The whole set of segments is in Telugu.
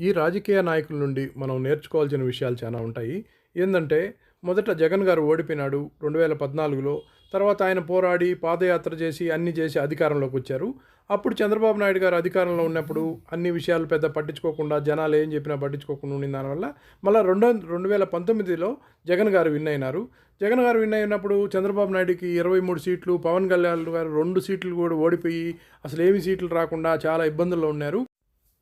ఈ రాజకీయ నాయకుల నుండి మనం నేర్చుకోవాల్సిన విషయాలు చాలా ఉంటాయి. ఏంటంటే మొదట జగన్ గారు ఓడిపోయినాడు రెండు వేల పద్నాలుగులో. తర్వాత ఆయన పోరాడి పాదయాత్ర చేసి అన్ని చేసి అధికారంలోకి వచ్చారు. అప్పుడు చంద్రబాబు నాయుడు గారు అధికారంలో ఉన్నప్పుడు అన్ని విషయాలు పెద్ద పట్టించుకోకుండా జనాలు ఏం చెప్పినా పట్టించుకోకుండా ఉండిన దానివల్ల మళ్ళీ రెండు రెండు వేల పంతొమ్మిదిలో జగన్ గారు విన్ అయినారు. జగన్ గారు విన్ అయినప్పుడు చంద్రబాబు నాయుడుకి ఇరవై మూడు సీట్లు పవన్ కళ్యాణ్ గారు రెండు సీట్లు కూడా ఓడిపోయి అసలు ఏమి సీట్లు రాకుండా చాలా ఇబ్బందుల్లో ఉన్నారు.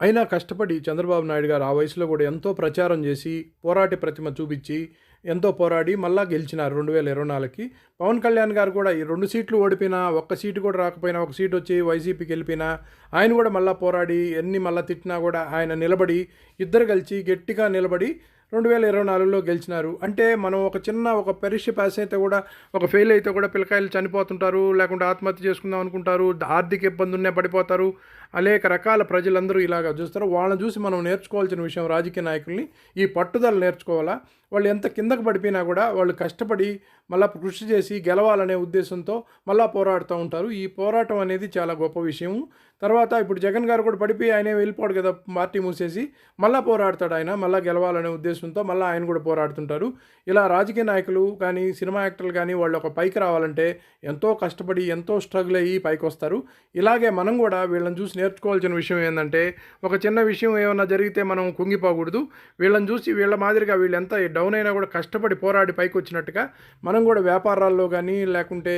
అయినా కష్టపడి చంద్రబాబు నాయుడు గారు ఆ వయసులో కూడా ఎంతో ప్రచారం చేసి పోరాటి ప్రతిమ చూపించి ఎంతో పోరాడి మళ్ళా గెలిచినారు రెండు వేల ఇరవై నాలుగుకి. పవన్ కళ్యాణ్ గారు కూడా ఈ రెండు సీట్లు ఓడిపోయినా ఒక్క సీటు కూడా రాకపోయినా ఒక సీట్ వచ్చి వైసీపీకి వెళ్ళిపోయినా ఆయన కూడా మళ్ళా పోరాడి ఎన్ని మళ్ళా తిట్టినా కూడా ఆయన నిలబడి ఇద్దరు కలిసి గట్టిగా నిలబడి రెండు వేల ఇరవై నాలుగులో గెలిచినారు. అంటే మనం ఒక చిన్న ఒక పరీక్ష పాస్ అయితే కూడా ఒక ఫెయిల్ అయితే కూడా పిల్లకాయలు చనిపోతుంటారు లేకుంటే ఆత్మహత్య చేసుకుందాం అనుకుంటారు ఆర్థిక ఇబ్బందులనే పడిపోతారు. అనేక రకాల ప్రజలందరూ ఇలాగ చూస్తారు. వాళ్ళని చూసి మనం నేర్చుకోవాల్సిన విషయం రాజకీయ నాయకుల్ని ఈ పట్టుదల నేర్చుకోవాలా? వాళ్ళు ఎంత కిందకు పడిపోయినా కూడా వాళ్ళు కష్టపడి మళ్ళా కృషి చేసి గెలవాలనే ఉద్దేశంతో మళ్ళా పోరాడుతూ ఉంటారు. ఈ పోరాటం అనేది చాలా గొప్ప విషయం తర్వాత ఇప్పుడు జగన్ గారు కూడా పడిపోయి ఆయనే వెళ్ళిపోడు కదా పార్టీ మూసేసి మళ్ళీ పోరాడతాడు ఆయన మళ్ళీ గెలవాలనే ఉద్దేశంతో మళ్ళీ ఆయన కూడా పోరాడుతుంటారు. ఇలా రాజకీయ నాయకులు కానీ సినిమా యాక్టర్లు కానీ వాళ్ళు ఒక పైకి రావాలంటే ఎంతో కష్టపడి ఎంతో స్ట్రగుల్ అయ్యి పైకి వస్తారు. ఇలాగే మనం కూడా వీళ్ళని చూసి నేర్చుకోవాల్సిన విషయం ఏంటంటే ఒక చిన్న విషయం ఏమైనా జరిగితే మనం కుంగిపోకూడదు. వీళ్ళని చూసి వీళ్ళ మాదిరిగా వీళ్ళు ఎంత డౌన్ అయినా కూడా కష్టపడి పోరాడి పైకి వచ్చినట్టుగా మనం కూడా వ్యాపారాల్లో కానీ లేకుంటే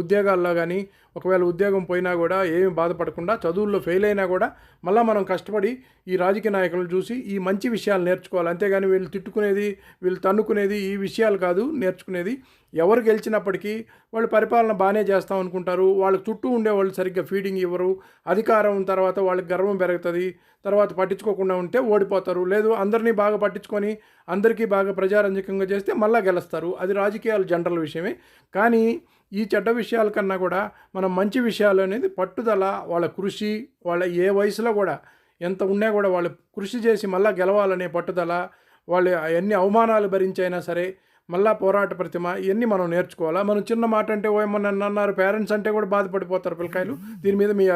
ఉద్యోగాల్లో కానీ ఒకవేళ ఉద్యోగం పోయినా కూడా ఏమి బాధపడకుండా చదువుల్లో ఫెయిల్ అయినా కూడా మళ్ళీ మనం కష్టపడి ఈ రాజకీయ నాయకులను చూసి ఈ మంచి విషయాలు నేర్చుకోవాలి. అంతేగాని వీళ్ళు తిట్టుకునేది వీళ్ళు తన్నుకునేది ఈ విషయాలు కాదు నేర్చుకునేది ఎవరు గెలిచినప్పటికీ వాళ్ళు పరిపాలన బాగానే చేస్తాం అనుకుంటారు. వాళ్ళకి చుట్టూ ఉండే వాళ్ళు సరిగ్గా ఫీడింగ్ ఇవ్వరు. అధికారం తర్వాత వాళ్ళకి గర్వం పెరుగుతుంది. తర్వాత పట్టించుకోకుండా ఉంటే ఓడిపోతారు. లేదు అందరినీ బాగా పట్టించుకొని అందరికీ బాగా ప్రజారంజకంగా చేస్తే మళ్ళీ గెలుస్తారు. అది రాజకీయాలు జనరల్ విషయమే. కానీ ఈ చెడ్డ విషయాల కన్నా కూడా మనం మంచి విషయాలు అనేది పట్టుదల వాళ్ళ కృషి వాళ్ళ ఏ వయసులో కూడా ఎంత ఉన్నా కూడా వాళ్ళు కృషి చేసి మళ్ళీ గెలవాలనే పట్టుదల వాళ్ళు ఎన్ని అవమానాలు భరించైనా సరే మళ్ళా పోరాట ప్రతిమ ఇవన్నీ మనం నేర్చుకోవాలా? మనం చిన్న మాట అంటే ఓ ఏమన్నా అన్నారు పేరెంట్స్ అంటే కూడా బాధపడిపోతారు పిల్లకాయలు. దీని మీద మీ